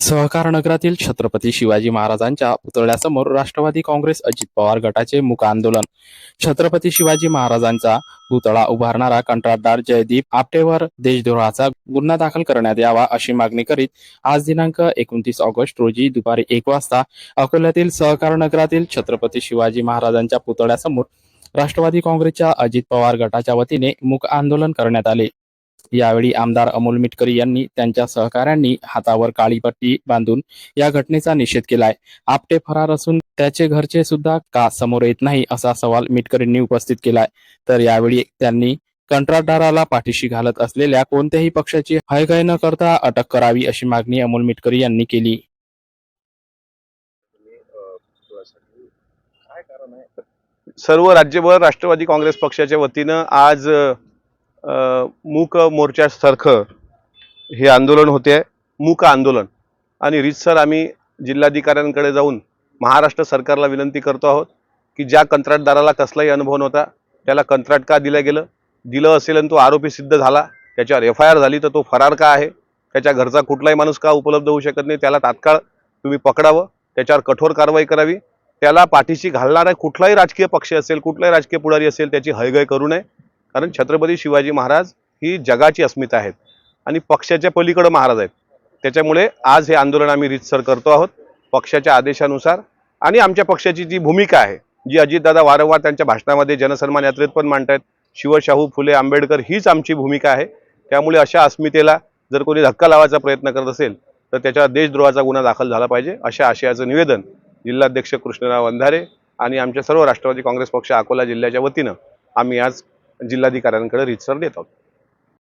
सहकार नगरातील छत्रपती शिवाजी महाराजांच्या पुतळ्यासमोर राष्ट्रवादी काँग्रेस अजित पवार गटाचे मुक आंदोलन. छत्रपती शिवाजी महाराजांचा पुतळा उभारणारा कंत्राटदार जयदीप आपटेवर देशद्रोहाचा गुन्हा दाखल करण्यात यावा अशी मागणी करीत आज दिनांक एकोणतीस ऑगस्ट रोजी दुपारी एक वाजता अकोल्यातील सहकार नगरातील छत्रपती शिवाजी महाराजांच्या पुतळ्यासमोर राष्ट्रवादी काँग्रेसच्या अजित पवार गटाच्या वतीने मुक आंदोलन करण्यात आले. यावेळी आमदार अमोल मिटकरी यांनी त्यांच्या सहकाऱ्यांनी हातावर काळी पट्टी बांधून या घटनेचा निषेध केलाय. आपटे फरार असून त्याचे घरचे सुद्धा का समोर येत नाही असा सवाल मिटकरींनी उपस्थित केलाय. तर यावेळी त्यांनी कंत्राटदाराला पाठीशी घालत असलेल्या कोणत्याही पक्षाची हयगय न करता अटक करावी अशी मागणी अमोल मिटकरी यांनी केली. सर्व राज्यभर राष्ट्रवादी काँग्रेस पक्षाच्या वतीनं आज मूक मोर्चासारखं हे आंदोलन होते मूक आंदोलन. आणि रीतसर आम्ही जिल्हाधिकाऱ्यांकडे जाऊन महाराष्ट्र सरकारला विनंती करतो आहोत की ज्या कंत्राटदाराला कसलाही अनुभव नव्हता त्याला कंत्राट का दिलं गेलं? दिलं असेल आणि तो आरोपी सिद्ध झाला त्याच्यावर एफ आय आर झाली तर तो फरार का आहे? त्याच्या घरचा कुठलाही माणूस का उपलब्ध होऊ शकत नाही? त्याला तात्काळ तुम्ही पकडावं त्याच्यावर कठोर कारवाई करावी. त्याला पाठीशी घालणारा कुठलाही राजकीय पक्ष असेल कुठलाही राजकीय पुढारी असेल त्याची हयगय करू नये. कारण छत्रपती शिवाजी महाराज ही जगाची अस्मिता आहेत आणि पक्षाच्या पलीकडं महाराज आहेत. त्याच्यामुळे आज हे आंदोलन आम्ही रीतसर करतो आहोत. पक्षाच्या आदेशानुसार आणि आमच्या पक्षाची जी भूमिका आहे जी अजितदादा वारंवार त्यांच्या भाषणामध्ये जनसन्मान यात्रेत पण मांडतायत. शिवशाहू फुले आंबेडकर हीच आमची भूमिका आहे. त्यामुळे अशा अस्मितेला जर कोणी धक्का लावायचा प्रयत्न करत असेल तर त्याच्यावर देशद्रोहाचा गुन्हा दाखल झाला पाहिजे अशा आशयाचं निवेदन जिल्हाध्यक्ष कृष्णराव अंधारे आणि आमच्या सर्व राष्ट्रवादी काँग्रेस पक्ष अकोला जिल्ह्याच्या वतीनं आम्ही आज जिल्हाधिकाऱ्यांकडे रितसर देत आहोत.